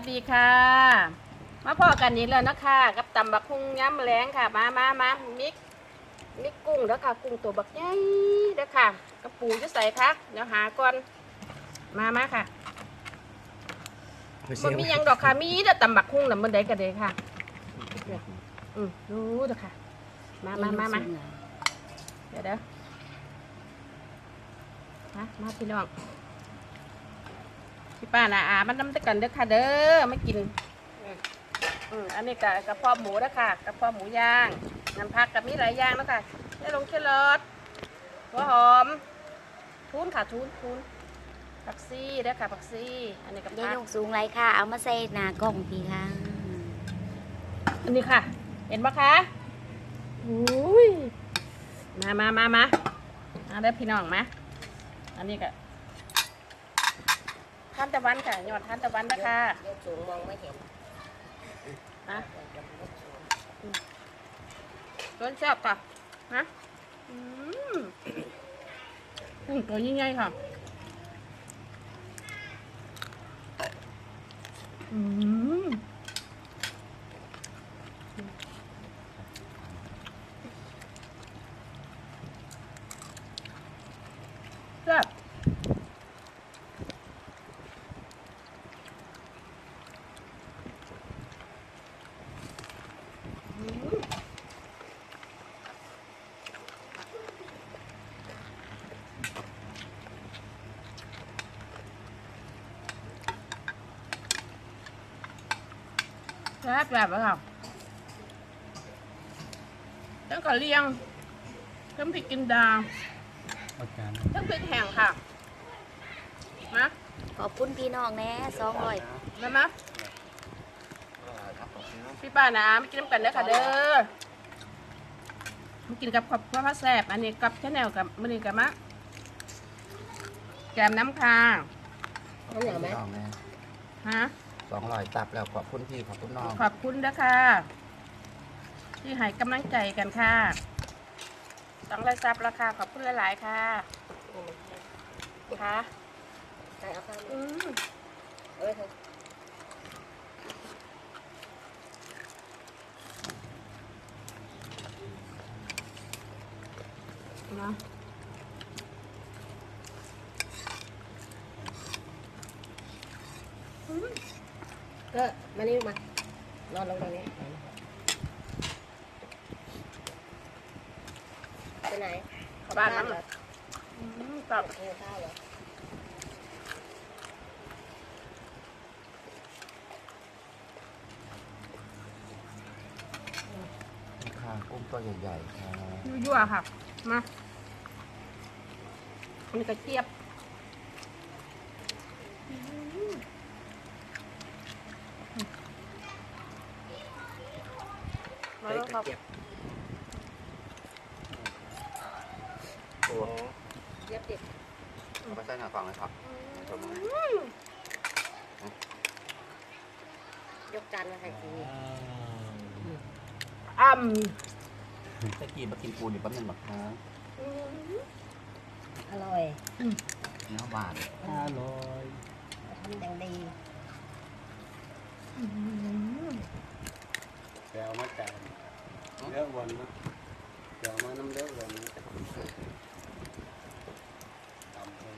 วัสดีค่ะ มาพอกันนี้แล้วนะคะกับตำบักหุ่งย้ำแรงค่ะ มามามามิกมิกกุ้งแล้วค่ะ กุ้งตัวบักใหญ่เด้อค่ะกระปูจะใส่ค่ะเดี๋ยวหาก่อนมามาค่ะมันมีหยังดอกค่ะมีแต่ตำบักหุ่งน่ะมันได้กันเลยค่ะอืมรู้เด้อค่ะ มามามามาเดี๋ยวเด้อมามาพี่น้อง พี่ป้านะอามันน้ำตะกันเด้อค่ะเด้อไม่กินอืมอืมอันนี้กะกระเพาะหมูนะค่ะกระเพาะหมูย่างน้ำผักกับมีหลายอย่างแล้วค่ะได้ลงแครอทหัวหอมทุนค่ะทุนทุนผักซี่เด้อค่ะผักซี่ อันนี้กับยายผักยกสูงไรค่ะ เอามาใส่หน้ากล้องพี่ค่ะอันนี้ค่ะ เห็นปะคะอุ้ยมามามามาเอาได้อพี่น้องมาอันนี้ก็ ทานตะวันค่ะยอดทานตะวันนะคะยกสูงมองไม่เห็นนะยกสูงรสแซ่บค่ะนะอืมกุ้งตัวยิ่งใหญ่ค่ะอืม แซ่บแบบอะค่ะตั้งกะเลียงทั้งพริกกินดาอาจารย์ทั้งพริกแห้งค่ะนะขอบคุณพี่น้องแน่สองร้อยแล้วมะพี่ป้านะไม่กินน้ำกันเด้อค่ะเด้อมากินกับขอบพ่อพระแซ่บอันนี้กับแค่แนวกับมันนี่กับมะแกมน้ำค่ะเขาเหนียวไหมน้องแม่ฮะ สองร้อยตับแล้วขอบคุณพี่ขอบคุณน้องขอบคุณนะคะที่ให้กำลังใจกันค่ะสองร้อยซับราคาขอบคุณหลายๆค่ะค่ะใส่เอาข้าวอืมเอ้ยเธอเนาะก็มานี่มานอนลงตรงนี้ไปไหนบ้านน้เหรอำอืมกลับกินข้าวเหรอค่ะกุ้งตัวใหญ่ๆค่ะยั่วๆค่ะ มาอันนี้กระเจี๊ยบ มาแล้วครับตัวเย็บติดเอาไปใส่หน้าฟังเลยครับชมไหมยกจานมาให้กินอ่ำตะกี้มากินปูนี่ปั๊บนึงหมักฮะอร่อยเนื้อหวานอร่อยทำแดงดี เดี๋ยวเอามาจ่ายเลือกวันนะเดี๋ยวเอามาน้ำเลือกวันนะตำเลย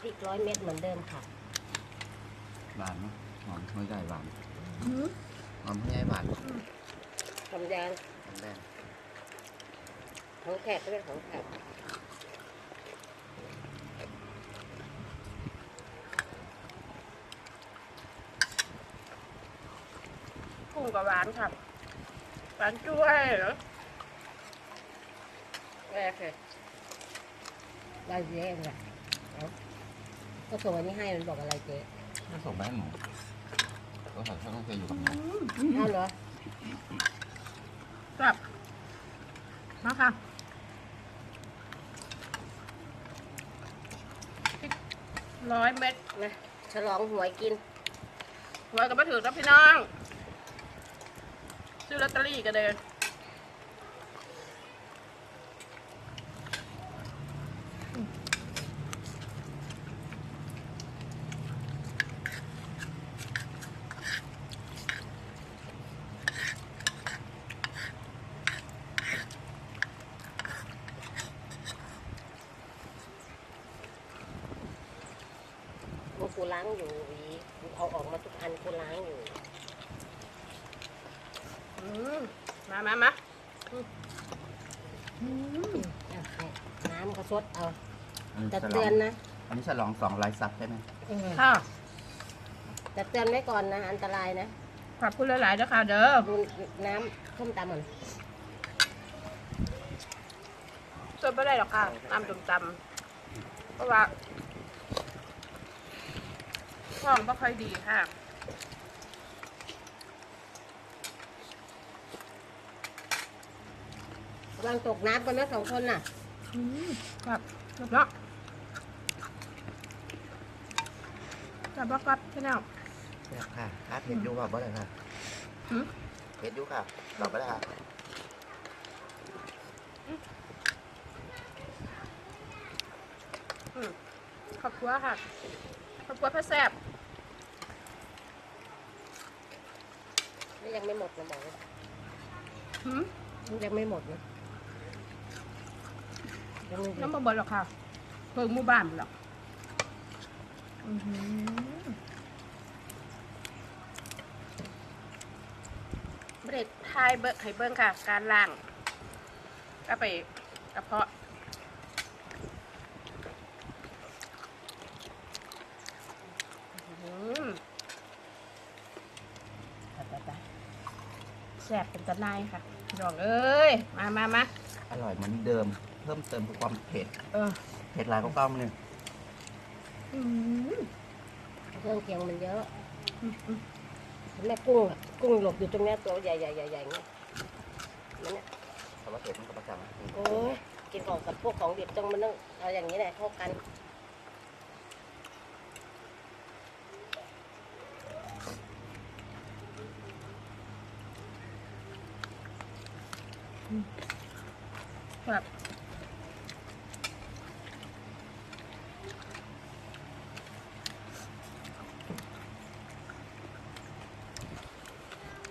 พริกร้อยเม็ดเหมือนเดิมค่ะ หวานเนอะหอมไม่ใหญ่หวานอืมหอมไม่ใหญ่หวานทำยางน้ำแดงของแขกก็เป็นของแขก กุ้งกับหวานค่ะหวานจ้วยเหรอแม่เคยได้เจ๊เองแหละเอาก็ส่งอันนี้ให้มันบอกอะไรเจ๊ไม่ส่งไปให้หนูก็ใส่เครื่องเทอยู่กับหนูเอาเหรอ กลับมาค่ะพริกร้อยเม็ดนะฉลองหวยกินไว้กับมาถือครับพี่น้อง ซื้อลอตเตอรี่กันเลย กูล้างอยู่อีกูเอาออกมาทุกอันกูล้างอยู่ อืม มามามาอะน้ำก็ซดเอาอันนี้แต่ฉลเตือองนนะอันนี้ฉลองสองลายซับใช่ไหมค่ะแต่เตือนไว้ก่อนนะ อันตรายนะขอบคุณหลายๆเด้อค่ะ เด้อดูน้ำส้มตำมันช่วยไม่ได้หรอกค่ะน้ำจุ่มตำเพราะว่าท้องไม่ค่อยดีค่ะ วางตกน้ำกันนะสองคนน่ะอืมครับเนาะจับบักกับพี่น้องค่ะครับเผ็ดยูค่ะบ่ได้ค่ะหืมเผ็ดยูค่ะตอบไปได้ค่ะอืมขอบคุณค่ะขอบคุณพระแซ่บนี่ยังไม่หมดนะบอกเลยหืมยังไม่หมดนะ ยังมีน้ำมาบดหรอกค่ะ เพิ่งหมู่บ้านหรอกอื้อหือไม่ได้ทายเบิกให้เบิ้งค่ะ การล่างก็ไปกระเพาะอื้อหือแซ่บเป็นตะนายค่ะพี่น้องเอ้ย มามามา อร่อยเหมือนเดิม เพิ่มเติมคือความเผ็ดเออเผ็ดหลายก็เก้ามันเลยอืมเครื่องเคียงมันเยอะอืมอืมแม่กุ้งอะกุ้งหลบอยู่ตรงเนี้ยตัวใหญ่ใหญ่ใหญ่ใหญ่เงี้ยนั่นเนี่ยแต่ว่าเผ็ดมันก็ประจำโอ้ยกินของกับพวกของดิบต้องมันต้องเอาอย่างนี้แหละเข้ากัน แบบ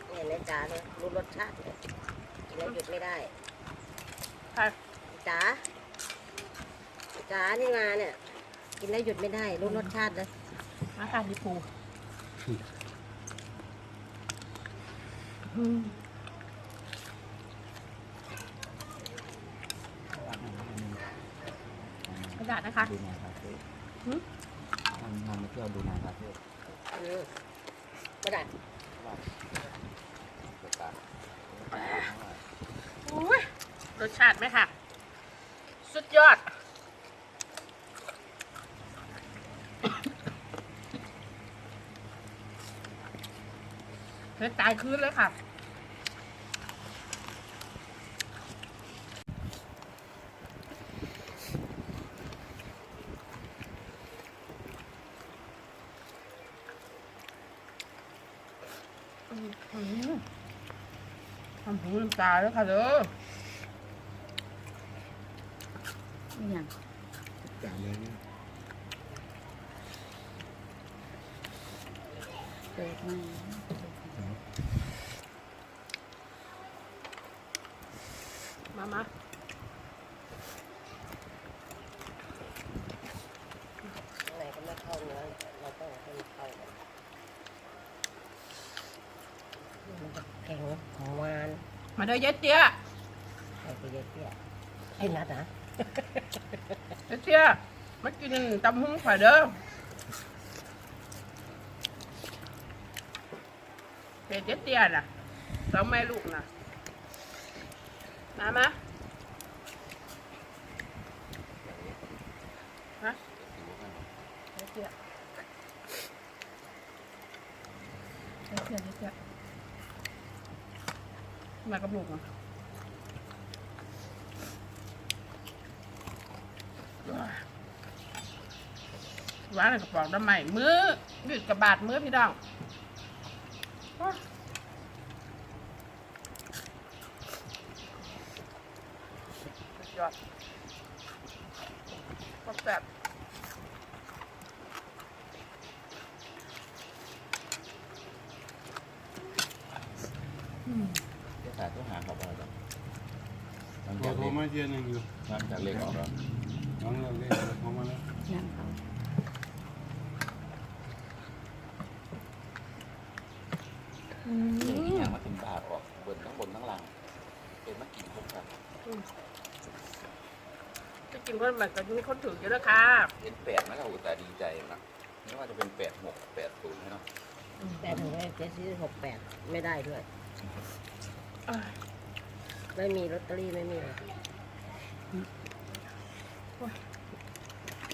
เนี่ยในจ๋าเลยรู้รสชาติเลยกินแล้วหยุดไม่ได้ค่ะจ๋าจ๋านี่มาเนี่ย กินแล้วหยุดไม่ได้ รู้รสชาติเลยมาค่ะดิปูอืมกระดาษ นะคะ ดูนายคาเฟ่หืมมันมันมาเที่ยวดูนายคาเฟ่อืมไม่ได้เปิดตาอุ้ยรสชาติไหมค่ะ สุดยอดเธอตายคืนเลยค่ะ ทำหูน้ำตาแล้วค่ะเด้ออหย่างจานเลยเนี่ยเปิดมามามา ข้างในก็ไม่เข้าเนื้อเราต้องให้มันเข้ากัน มันจะแข็งของวานมาเด้อเย็ดเตี้ยไอ้ไปเยอะเตี้ยไอ้นัดนะเย็ดเตี้ยมากินตำหุ้งข่อยเด้อเป็ดเย็ดเตี้ยน่ะสองแม่ลูกน่ะมามาฮะเย็ดเตี้ยเย็ดเตี้ยเย็ดเตี้ย มากับลูกอะว้านกระป๋องน้ำใหม่มือหยุดกระบาดมือพี่น้อง ครับว่าจะหลังจากโทเล็กมาเทียนึงอยู่หลังจากเล็กออกแล้วน้องเราเรียกโทรมาแล้วงานเขาอืมเนี่าถึงบาออกบนทั้งบนทั้งหลังเป็นมากิครับที่จริงคนแบบนี้คนถือเยอะแล้วค่ะเห็นแปดไหมเราอุตส่าห์ดีใจนะไม่ว่าจะเป็นแปดหกแปดศูนย์ใช่ไหมแปดหกเจ็ดสี่หกแปดไม่ได้ด้วย ไม่มีลอตเตอรี่ไม่มีเลย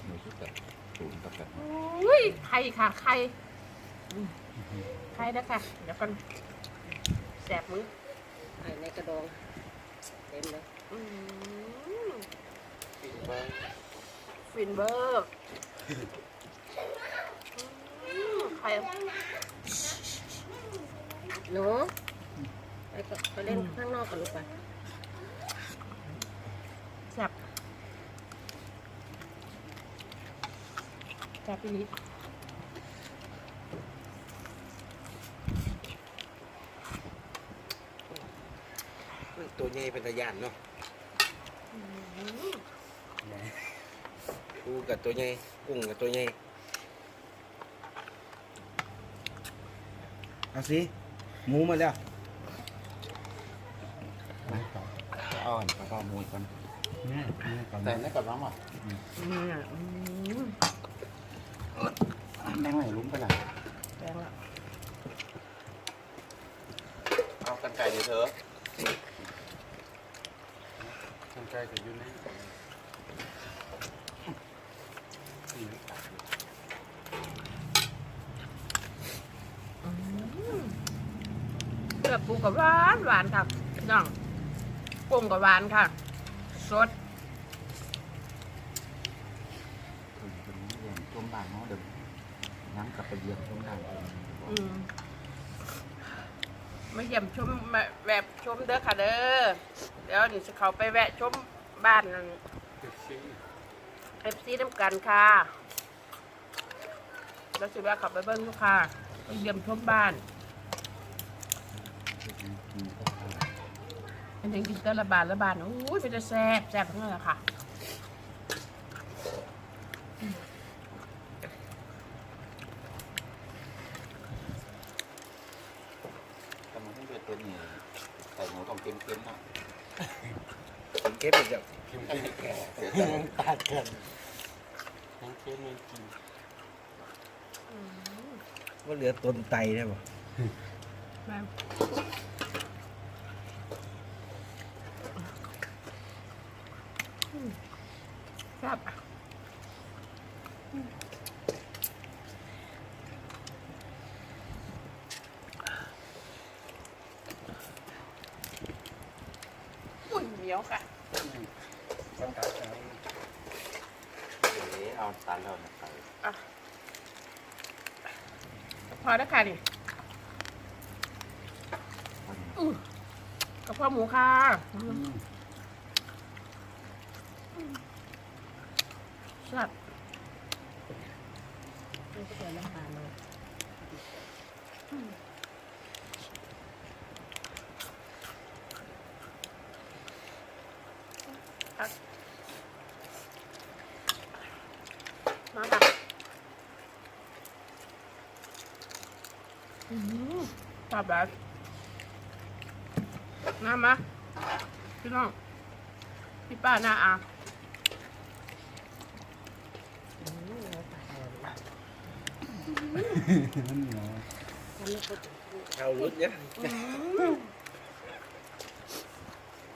หนูชุดแบบศูนย์กับแบบอุ้ยไข่ค่ะไข่ไข่นะค่ะเดี๋ยวก่อนแสบมือไอ้ในกระดองเต็มเลยอืมปิดไว้ฟินเบอร์อืมไข่หนูไปก็ไปเล่นข้างนอกกันลูกไป แสบ แสบไปนิดตัวใหญ่เป็นตะยานเนาะปูกับตัวใหญ่กุ้งกับตัวใหญ่เอาสิหมูมาแล้วอ่อนแล้วก็มูลกันนี่นี่ก่อนแต่นี่กับน้องอะเนี่ยอืมแม่ งไหนลุ้มไปไหนแปลงละเอากันไก่เดี๋ยวเธอทางใกล้จะอยู่ในเลือกปูกับหวานหวานค่ะพี่น้องกุ้งกับหวานค่ะ สด จมด่างเนาะเดี๋ยว น้ำกลับไปเยี่ยมจมด่างอืมมาเยี่ยมชมมาแวะชมเด้อค่ะเด้อเดี๋ยวนี่จะเขาไปแวะชมบ้านเอฟซีน้ำกันค่ะแล้วสิแวะเขับไปเบิ้งลูกค่ะไปเยี่ยมชมบ้านอันนี้กินแต่ละบานละบานโอ้ยเป็นแต่แซ่บแซ่บทั้งนั้นแหละค่ะ กำลังที่เป็นตัวนี้ ใส่หมูต้องเค็มๆเนาะเก็บไปจากเข็มที่แก่ตัดกันยังเค็มไม่กินว่าเหลือต้นไตได้ป่ะ แม่อืมแซ่บอะอืม อุ้ยเหนียวค่ะต้องตัดกันเดี๋ยวเอาตาเราเนี่ยใส่อะพอแล้วค่ะนี่อื้อกระเพาะหมูค่ะอืมแซ่บนี่ก็เจอน้ำตาลเลย มาค่ะอืม ชอบแบบน้ำมาพี่น้องพี่ป้าหน้าอาอืมเราตัดเอาเลยมันเหนียวทำให้เขาเอาลุดเนี่ยอืม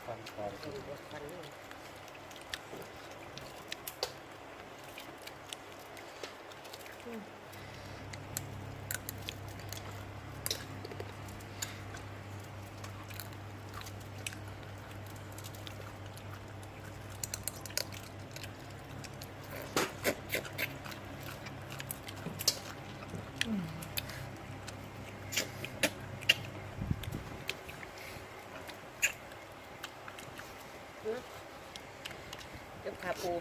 ฟันคอ เก็บขาปู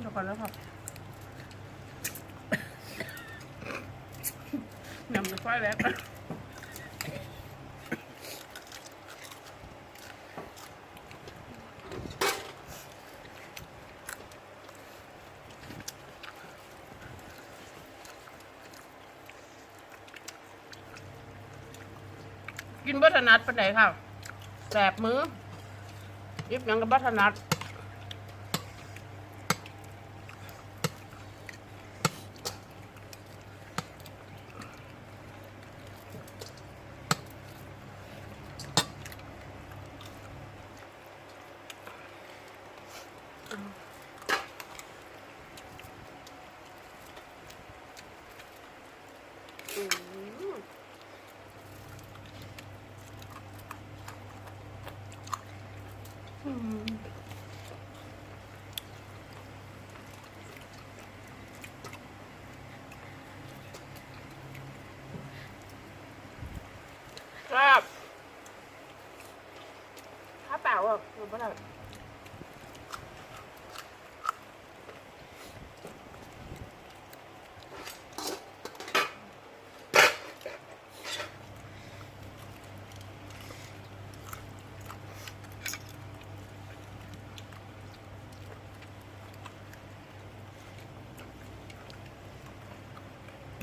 เดี๋ยวก่อนแล้วค่ะนำไปไฟแล้ว กินบัถนัดปานไหนค่ะแสบมือยิบหยังกับบัถนัด อืมอืมครับ ข้าเปล่าอะหรือเปล่า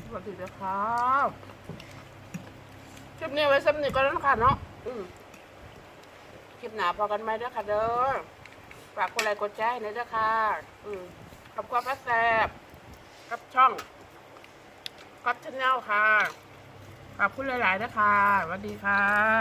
สวัสดีนะครับคลิปนี้ไว้สำนึกก็แล้วนะคะเนาะอืม ลิปหนาพอกันไหมเด้อค่ะเด้อฝากกดไลค์กดแชร์ให้หนะเด้อค่ะอืมกับความแซ่บกับช่องกับชแนลค่ะขอบคุณหลายๆนะคะสวัสดีค่ะ